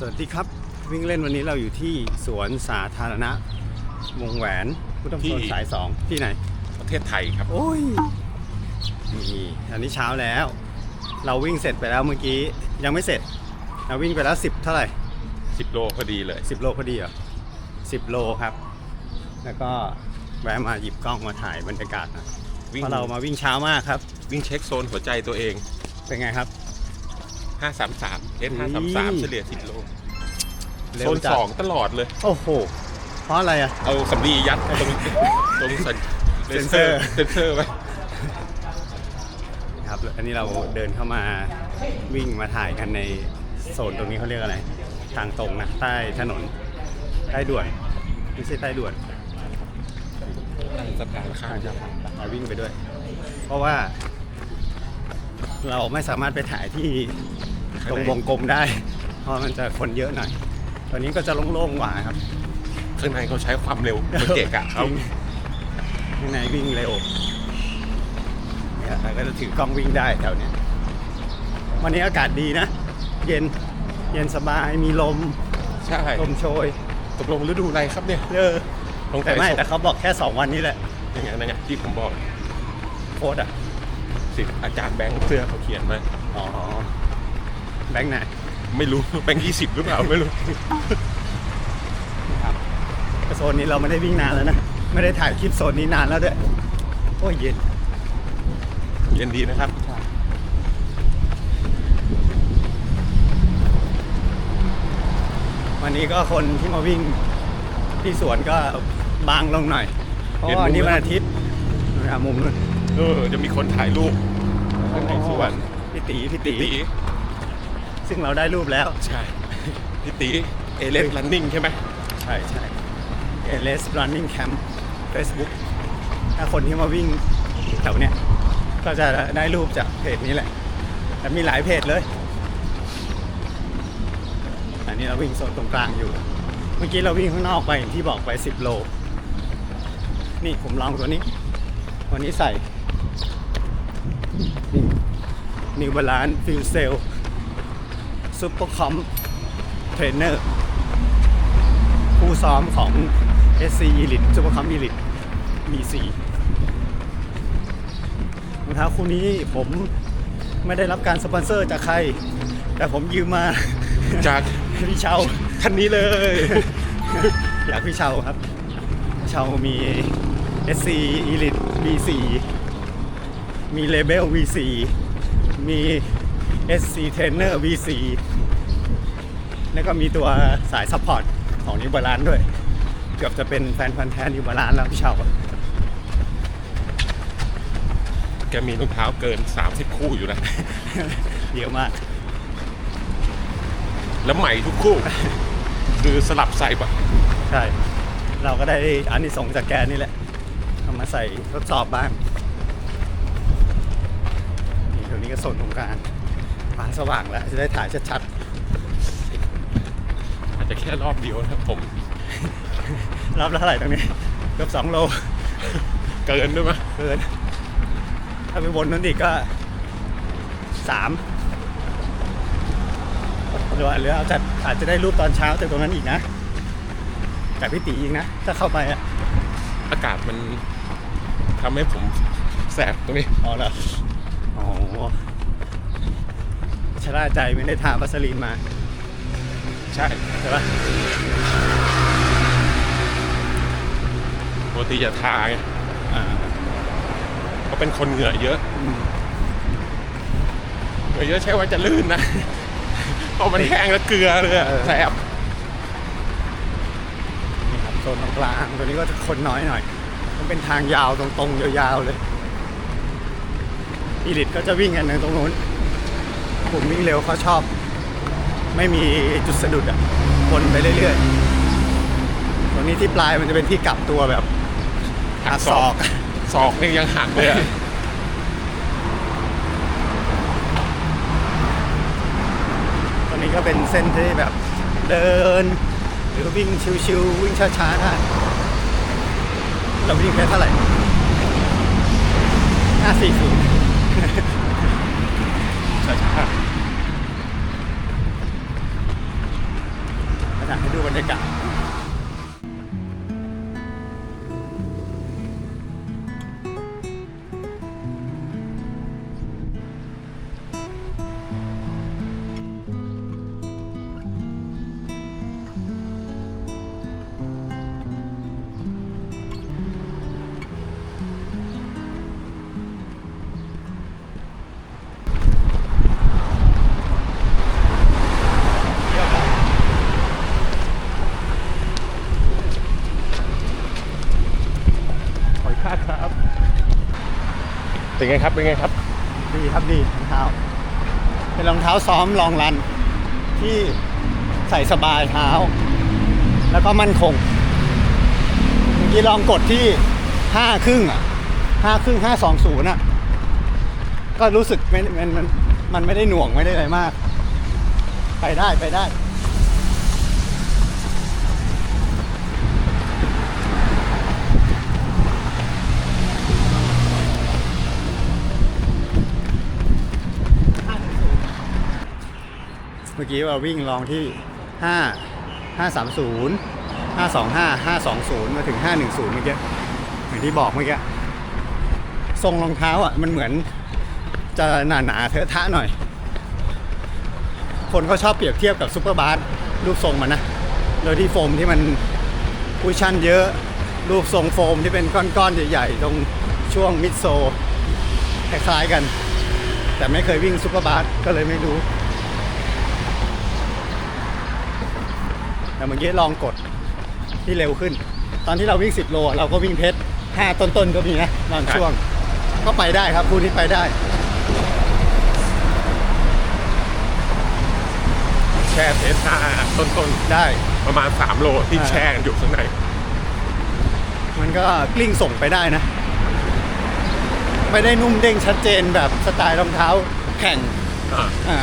สวัสดีครับ วิ่งเล่นวันนี้เราอยู่ที่สวนสาธารณะ วงแหวนพุทธมณฑลที่สายสองที่ไหน ประเทศไทยครับ โอ้ยนี่อันนี้เช้าแล้ว เราวิ่งเสร็จไปแล้วเมื่อกี้ยังไม่เสร็จ เราวิ่งไปแล้ว10เท่าไหร่10โลพอดีเลย10โลพอดีเหรอ10โลครับ แล้วก็แวะมาหยิบกล้องมาถ่ายบรรยากาศหนะวิ่งเพราะเรามาวิ่งเช้ามากครับ วิ่งเช็คโซนหัวใจตัวเองเป็นไงครับ 533 S อุ้ย533เฉลี่ย10โลเร็โซวนจัด2ตลอดเลย โอ้โห เพราะอะไรอะ เอาสำลียัดตรงตรงสัญเซ็นเซอร์เซนเซอร์ไว้ครับอันนี้เราเดินเข้ามาวิ่งมาถ่ายกันในโซนตรงนี้เขาเรียกอะไร ทางตรงนะใต้ถนนใต้ด่วนไม่ใช่ใต้ด่วนสะพานข้ามมาวิ่งไปด้วย เพราะว่า เราไม่สามารถไปถ่ายที่ ตรงวงกลมได้ เพราะมันจะคนเยอะหน่อย ตอนนี้ก็จะโล่งๆกว่าครับ ข้างในเขาใช้ความเร็วมันเกะกะเขาจริงข้างในวิ่งเร็วเนี่ยแล้วก็จะถือกล้องวิ่งได้แถวเนี้ยวันนี้อากาศดีนะ เย็นเย็นสบายมีลมใช่ลมโชยตกลงฤดูอะไรครับเนี่ยเออสงสัแต่ยไม่ส่งแต่เขาบอกแค่ 2 วันนี้แหละอย่างนั้นนะไงที่ผมบอกโค้ดอะสิอาจารย์แบงค์เสื้อเขาเขียนมาอ๋อ แบงค์ไหนไม่รู้แบงค์ยี่สิบหรือเปล่าไม่รู้ครับโซนนี้เราไม่ได้วิ่งนานแล้วนะ ไม่ได้ถ่ายคลิปโซนนี้นานแล้วด้วย โอ้ยเย็น เย็นดีนะครับ วันนี้ก็คนที่มาวิ่งที่สวนก็บางลงหน่อย เพราะว่าวันนี้วันอาทิตย์อะมุมนู้นเออจะมีคนถ่ายรูปข้างในสวนพี่ตีพี่ตีตี ซึ่งเราได้รูปแล้ว ใช่พี่ตีเอเลนรันนิ่งใช่ไหมใช่ใช่ LS Running Camp Facebook ถ้าคนที่มาวิ่งแถวเนี้ยก็จะได้รูปจากเพจนี้แหละ แต่มีหลายเพจเลย อันนี้เราวิ่งโซนตรงกลางอยู่ เมื่อกี้เราวิ่งข้างนอกไปอย่างที่บอกไป 10 โล นี่ผมลองตัวนี้ วันนี้ใส่นิวบาลานฟิลเซลซูเปอร์คอมเทรนเนอร์ผู้ซ้อมของ SC Elite Super Comp Elite B4 รองเท้าคู่นี้ผมไม่ได้รับการสปอนเซอร์จากใคร แต่ผมยืมมา จากพี่เชาท่านนี้เลยจากพี่เชาครับ เชามี SC Elite V4 มี Label V4 มี SC Trainer V4 แล้วก็มีตัวสายซัพพอร์ตของนิวบาลานด้วย เกือบจะเป็นแฟนพันธ์แท้นิวบาลานแล้วพี่เชาอะแกมีรองเท้าเกิน 30 คู่อยู่นะ เยอะมาก แล้วใหม่ทุกคู่ คือสลับใส่ปะใช่ เราก็ได้อันนี้ส่งส์จากแกนี่แหละเอามาใส่ทดสอบบ้างนี่ตรงนี้ก็โซนตรงกลาง ฟ้าสว่างแล้ว จะได้ถ่ายชัดอาจจะแค่รอบเดียวนะผม ๆ รับแล้วเท่าไหร่ตรงนี้ เกือบสองโล เกินด้วยมั้ยเกิน ถ้าไปวนนั้นอีกก็สามหรือว่าหรือเอาจัดอาจจะได้รูปตอนเช้าจากตรงนั้นอีกนะกับพี่ตีอีกนะ ถ้าเข้าไปอะ อากาศมันทำให้ผมแสบตรงนี้ อ๋อเหรออ๋อชะ ล่าใจไม่ได้ทาวัสลีนมาใช่ใช่ปะปกติจะทาไงอ่าเขาเป็นคนเหงื่อเยอะอืมเหงื่อเยอะใช่ว่าจะลื่นนะเพราะมันแห้งแล้วเกลือเลยอะแสบนี่ครับโซนตรงกลางตัวนี้ก็จะคนน้อยหน่อย มันเป็นทางยาวตรงๆยาวๆเลยอีลิทก็จะวิ่งกันในตรงนู้น กลุ่มวิ่งเร็วเขาชอบ ไม่มีจุดสะดุดอะวนไปเรื่อยๆตรงนี้ที่ปลายมันจะเป็นที่กลับตัวแบบหักศศออกกศอกนี่ยังหักเลยอะตรงนี้ก็เป็นเส้นที่แบบเดิน หรือวิ่งชิวๆวิ่งช้าๆได้เราวิ่งแค่เท่าไหร่ สายจังอยากให้ดูบรรยากาศ เป็นไงครับเป็นไงครับ ดีครับดีรองเท้า เป็นรองเท้าซ้อมลองรัน ที่ใส่สบายเท้า แล้วก็มั่นคงเมื่อกี้ลองกดที่ห้าครึ่งอะห้าครึ่งห้าสองศูนย์อะ ก็รู้สึกม่มันมันมันไม่ได้หน่วงไม่ได้อะไรมาก ไปได้ไปได้ อกี้เราวิ่งลองที่ 5 530 525 520 มาถึง 510 เมื่อกี้เหมือนที่บอกเมื่อกี้ทรงรองเท้าอะมันเหมือนจะหนาหนาๆเทอะทะหน่อย คนเขาชอบเปรียบเทียบกับซูเปอร์บาสรูปทรงมันนะโดยที่โฟมที่มันคุชชั่นเยอะรูปทรงโฟมที่เป็นก้อนๆใหญ่ๆ ตรงช่วงมิดโซลคล้ายๆกัน แต่ไม่เคยวิ่งซูเปอร์บาสก็เลยไม่รู้ แต่เมื่อกี้ลองกดที่เร็วขึ้น ตอนที่เราวิ่ง 10 โลอะเราก็วิ่งเพชร5ต้นๆก็มีนะบางช่วง ก็ไปได้ครับคู่นี้ไปได้ แช่เทสท่าต้นได้ ๆ ประมาณ 3 โลที่อ่าแช่กันอยู่ข้างใน มันก็กลิ้งส่งไปได้นะ ไม่ได้นุ่มเด้งชัดเจนแบบสไตล์รองเท้าแข่งอ่า อ่า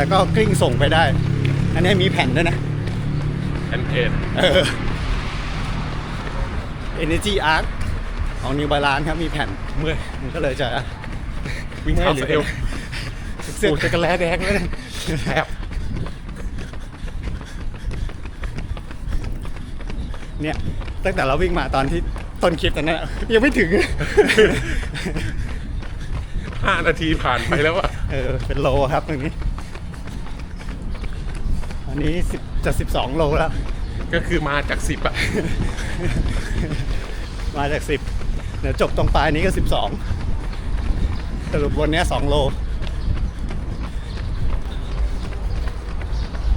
แต่ก็กลิ้งส่งไปได้ อันนี้มีแผ่นด้วยนะแอนเทนเออ Energy Arc ของ New Balance ครับมีแผ่นเมื่อยมันก็เลยจะวิ่งเท้าเซลเสื้อปูดจะกระแลแดงเลยแทบเนี่ย ตั้งแต่เราวิ่งมาตอนที่ต้นคลิปตอนนั้นอะยังไม่ถึงห้านาทีผ่านไปแล้วอะเออ เป็นโลครับตรงนี้อั นนี้สิบจะสิบสองโลแล้ว ก็คือมาจากสิบอะ มาจากสิบเดี๋ยวจบตรงปลายนี้ก็สิบสองสรุปวันเนี้ยสองโล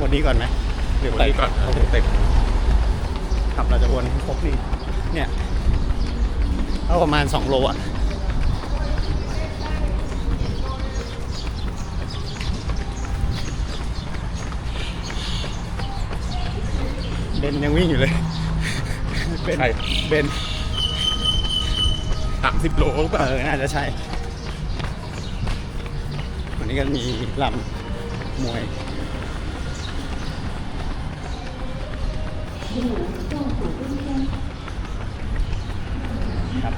วันนี้ก่อนไหมหรือวันไปนี้ก่อนเต็มขับเราจะวนให้ครบนี่เนี่ยเอาประมาณสองโลอะ บนยังวิ่งอยู่เลยเบนใช่เบนสามสิบโลป่ะเออน่าจะใช่ วันนี้ก็มีลำมวยครับ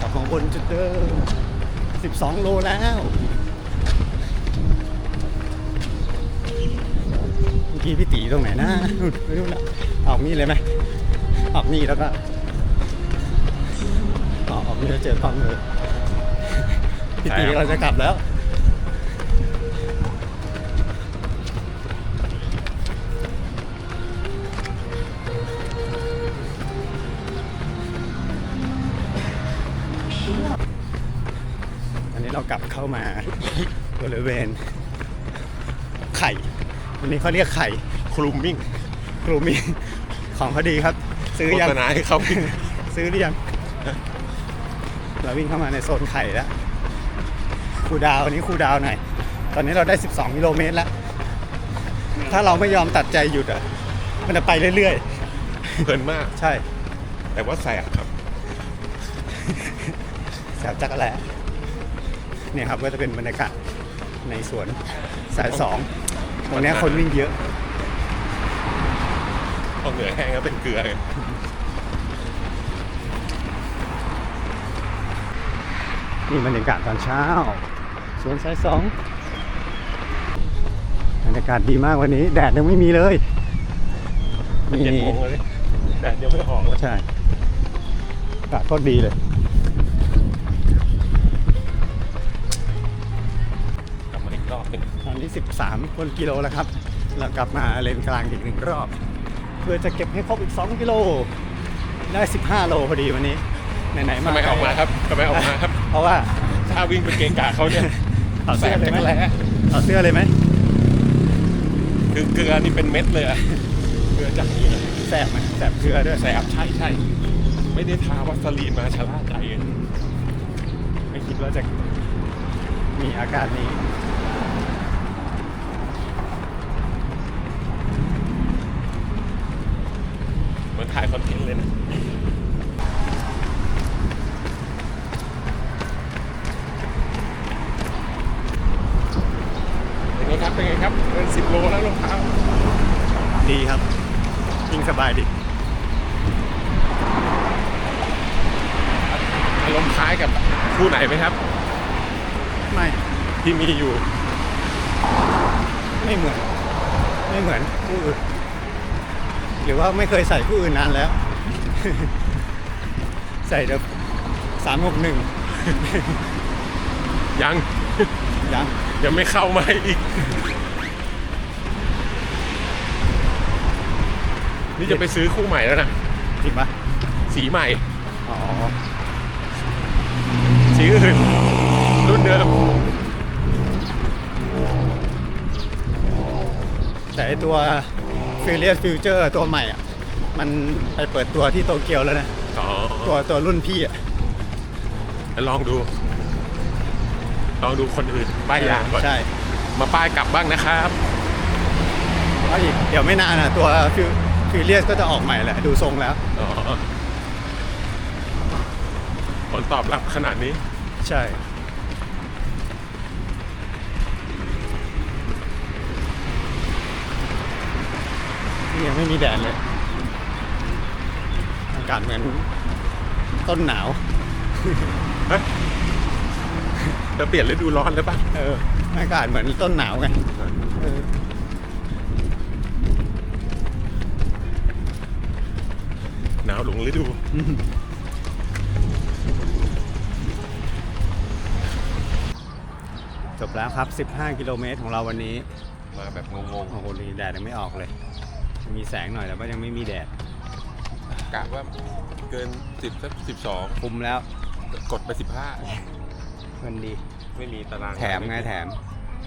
กลับของบนจุดเดิม12 โลแล้ว อกี้พี่ตีตรงไหนนะนู่นไม่รู้ละออกนี่เลยไหมออกนี่แล้วก็ออกนี่แล้วเจอกล้องเลยพี่ตีเราจะกลับแล้วอันนี้เรากลับเข้ามาบริเวณไข่ วันนี้เขาเรียกไข่คลุมมิ่งกรูมีของเขาดีครับ ซื้อโฆยังษณาให้เขาวิ่งซื้อหรือยังเราวิ่งเข้ามาในโซนไข่แล้วครูดาวอันนี้ครูดาวหน่อยตอนนี้เราได้ 12กิโลเมตรแล้ว ถ้าเราไม่ยอมตัดใจหยุดอะ มันจะไปเรื่อยเพลินมาก ๆ ใช่ แต่ว่าแสบครับ แสบจักรแหละเนี่ยครับก็จะเป็นบรรยากาศในสวนสายสอง ตรงเนี้ยคนวิ่งเยอะ พอเหงื่อแห้งก็เป็นเกลือไงนี่บรรยากาศตอนเช้า สวนสายสองบรรยากาศดีมากวันนี้ แดดยังไม่มีเลยเป็นเจ็ดโมงเลยแดดยังไม่ออกเลยใช่อากาศโคตรดีเลย 13 คนกิโลแล้วครับ เรากลับมาเลนกลางอีกหนึ่งรอบ เพื่อจะเก็บให้ครบอีก 2 กิโล ได้ 15 โลพอดีวันนี้ไหนๆมาทำไมออกมาครับทำไมออกมาครับ เพราะว่าถ้าวิ่งเป็นเกงกาเขาเนี่ยถอดแสเสื้อบเลยจัไหมกรแลถอดเสื้อเลยไหมคือเกลือนี่เป็นเม็ดเลยอะเกลือจากนี่เลยแสบไหมแสบเกลือด้วยแสบใช่ใช่ไม่ได้ทาวัสลีนมาชะล่าใจไม่คิดว่าจะมีอาการนี้ เหมือน ถ่ายคอนเทนต์เลยนะเป็นไงครับเป็นไงครับเดินสิบโลแล้วรองเท้าดีครับยิ่งสบายดีอารมณ์คล้ายกับคู่ไหนไหมครับ ไม่ที่มีอยู่ ไม่เหมือน ไม่เหมือนผู้อื่นห รือว่าไม่เคยใส่ผู้อื่นนานแล้ว ใส่เดิมสามหกหนึ่งยัง ยัง ยังไม่เข้ามาอีก นี่จะไปซื้อคู่ใหม่แล้วนะจริงปะสีใหม่ อ๋อ สีอื่น รุ่นเดิม แต่ไอตัว Furious Future ตัวใหม่อะ มันไปเปิดตัวที่โตเกียวแล้วนะ อ๋อตัวตัวรุ่นพี่อะลองดู ลองดูคนอื่นป้ายยางก่อน ใช่มาป้ายกลับบ้างนะครับเพราะอีกเดี๋ยวไม่นานอะ ตัว Furious ก็จะออกใหม่แหละ ดูทรงแล้ว อ๋อผลตอบรับขนาดนี้ ใช่ ยังไม่มีแดดเลย อากาศเหมือนต้นหนาวฮะจะเปลี่ยนฤดูร้อนหรือเปล่าเออ อากาศเหมือนต้นหนาวไงเออหนาวหลงฤดู จบแล้วครับ 15 กิโลเมตรของเราวันนี้ มาแบบงงโอ้โหนี่แดดยังไม่ออกเลย มีแสงหน่อยแต่ว่ายังไม่มีแดดๆกะว่าเกินสิบสักสิบสองคุมแล้วกดไปสิบห้าเงินดี ไม่มีตารางแถมไงแถม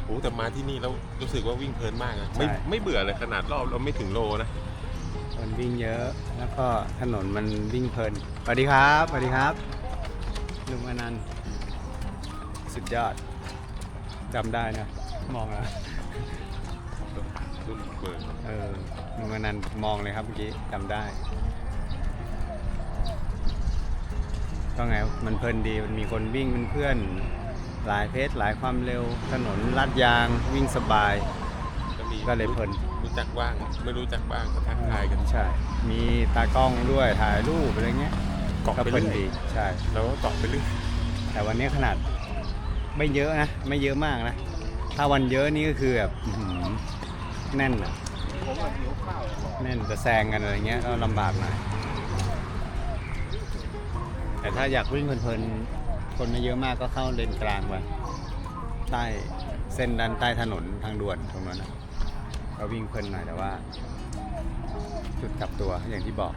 โอ้แต่มาที่นี่แล้วรู้สึกว่าวิ่งเพลินมากนะไม่ใช่ไม่เบื่อเลยขนาดรอบเราไม่ถึงโลนะคนวิ่งเยอะแล้วก็ถนนมันวิ่งเพลินสวัสดีครับสวัสดีครับลุงอนันต์สุดยอดจำได้นะ มองแล้ว รุ่นเบิร์เออลุงอนันต์มองเลยครับเมื่อกี้จำได้ก็ไงมันเพลินดีมันมีคนวิ่งเป็นเพื่อนหลายเพจหลายความเร็วถนนลาดยางวิ่งสบาย ก็มีก็เลยเพลิน รู้จักบ้าง ไม่รู้จักบ้างก็ทักทายกันใช่ มีตากล้องด้วยถ่ายรูปอะไรเงี้ยเกาะก็ไปเพลินเรื่อยดีใช่ แล้วก็เกาะไปเรื่อยแต่วันนี้ขนาดไม่เยอะนะ ไม่เยอะมากนะ ถ้าวันเยอะนี่ก็คือแบบอื้อหือ แน่นอะแน่นจะแซงกันอะไรเงี้ยก็ลำบากหน่อยแต่ถ้าอยากวิ่งเพลินๆคนไม่เยอะมากก็เข้าเลนกลางไปใต้เส้นด้านใต้ถนนทางด่วนตรงนั้นนะก็วิ่งเพลินหน่อยแต่ว่า จุดกลับตัวอย่างที่บอก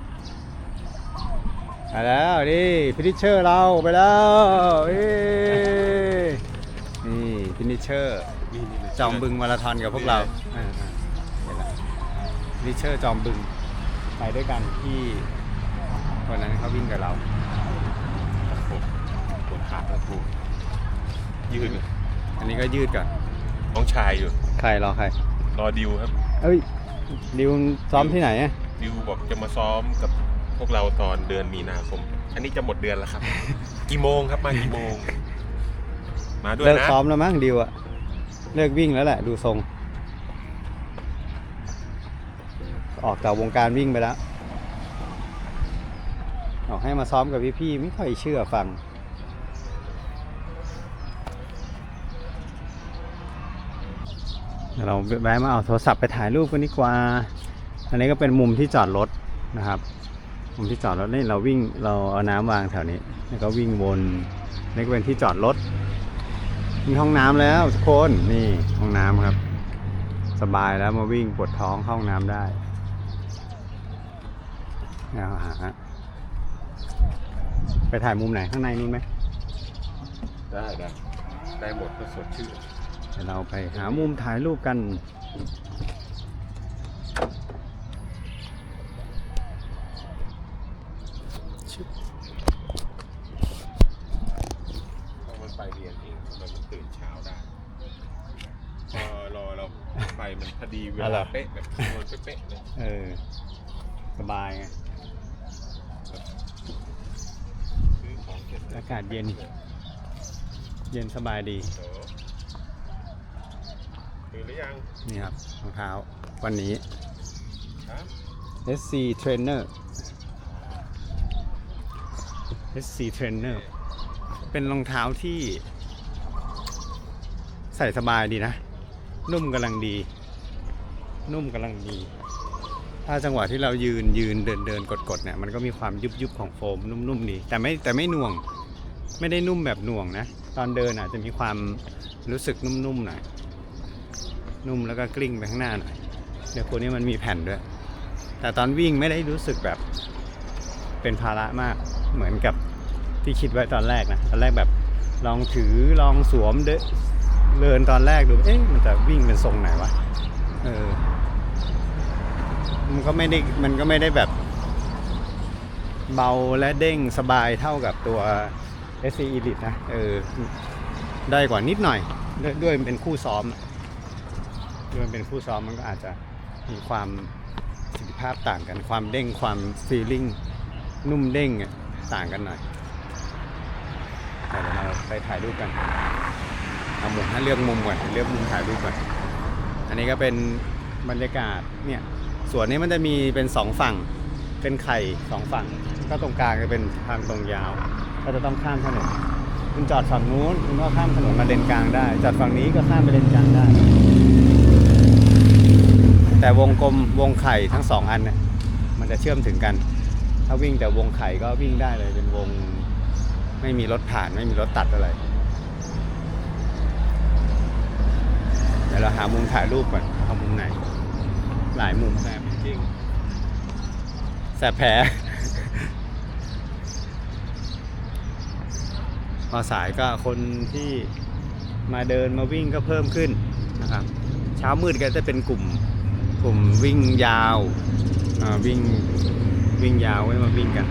ไปแล้วดิพินิชเชอร์เราไปแล้วเอ้ยนี่พินิชเชอร์นี่นี่นี่จอมบึงมาราธอนกับพวกเราอ่าอ่าเห็นแล้ว พินิชเชอร์จอมบึง ไปด้วยกันที่วันนั้นเขาวิ่งกับเราโอ้โหปวดขาแล้วกูยืดอันนี้ก็ยืดก่อนน้องชายอยู่ ใครรอใคร รอดิวครับ เอ้ย ดิวซ้อมที่ไหนอะดิวบอกจะมาซ้อมกับพวกเราตอนเดือนมีนาคม อันนี้จะหมดเดือนแล้วครับ กี่โมงครับมากี่โมง มาด้วยเลิกนะซ้อมแล้วมั้งดิวอะเลิกวิ่งแล้วแหละ ดูทรง ออกจากวงการวิ่งไปแล้วออกให้มาซ้อมกับพี่ๆไม่ค่อยเชื่อฟัง เราแวะมาเอาโทรศัพท์ไปถ่ายรูปกันดีกว่า อันนี้ก็เป็นมุมที่จอดรถนะครับ มุมที่จอดรถนี่เราวิ่งเราเอาน้ำวางแถวนี้ แล้วก็วิ่งวนนี่ก็เป็นที่จอดรถมีห้องน้ำแล้วทุกคนนี่ห้องน้ำครับ สบายแล้วมาวิ่งปวดท้องห้องน้ำได้ เอาหาไปถ่ายมุมไหนข้างในนู้นไหมได้ได้ได้หมดก็สดชื่นเดี๋ยวเราไปหามุมถ่ายรูปกัน เพราะมันไปเรียนเองเรมันตื่นเช้าได้พอรอเราไปมันพอดีเวลาเป๊ะแบบคำนวณเป๊ะเลย เออ สบายไง อของเสร็จอากาศเย็น เย็นสบายดีโอ้ตื่นหรือยัง นี่ครับรองเท้าวันนี้ครับ SC Trainer SC Trainer เป็นรองเท้าที่ใส่สบายดีนะ นุ่มกำลังดี นุ่มกำลังดี ถ้าจังหวะที่เรายืนยืนเดินเดินกดกดเนี่ยมันก็มีความยุบยุบของโฟมนุ่มๆดีแต่ไม่แต่ไม่หน่วงไม่ได้นุ่มแบบหน่วงนะ ตอนเดินอาจจะมีความรู้สึกนุ่มๆหน่อยนุ่มแล้วก็กลิ้งไปข้างหน้าหน่อยเดี๋ยวคนนี้มันมีแผ่นด้วย แต่ตอนวิ่งไม่ได้รู้สึกแบบเป็นภาระมากเหมือนกับที่คิดไว้ตอนแรกนะตอนแรกแบบลองถือลองสวมเดเดินตอนแรกดูเอ๊ะมันจะวิ่งเป็นทรงไหนวะเออ มันก็ไม่ได้มันก็ไม่ได้แบบเบาและเด้งสบายเท่ากับตัว SC Elite นะ เออ ได้กว่านิดหน่อยด้วยด้วยมันเป็นคู่ซ้อม ด้วยมันเป็นคู่ซ้อมมันก็อาจจะมีความสิทธิภาพต่างกัน ความเด้งความฟีลิ่งนุ่มเด้งต่างกันหน่อยเดี๋ยวเราไปถ่ายรูปกันเอามุมถ้าเลือกมุมก่อนเลือกมุมถ่ายรูปก่อน อันนี้ก็เป็นบรรยากาศเนี่ย สวนนี้มันจะมีเป็นสองฝั่ง เป็นไข่สองฝั่ง ก็ตรงกลางจะเป็นทางตรงยาว ก็จะต้องข้ามถนนคุณจอดฝั่งนู้นคุณก็ข้ามถนนมาเลนกลางได้ จอดฝั่งนี้ก็ข้ามไปเลนกลางได้ แต่วงกลมวงไข่ทั้งสองอันเนี่ยมันจะเชื่อมถึงกัน ถ้าวิ่งแต่วงไข่ก็วิ่งได้เลยเป็นวงไม่มีรถผ่านไม่มีรถตัดอะไรเดี๋ยวเราหามุมถ่ายรูปก่อนเอามุมไหน หลายมุมแสบจริงแสบแผล พอสายก็คนที่มาเดินมาวิ่งก็เพิ่มขึ้นนะครับ เช้ามืดก็จะเป็นกลุ่มกลุ่มวิ่งยาวอ่าวิ่งวิ่งยาวไว้มาวิ่งกัน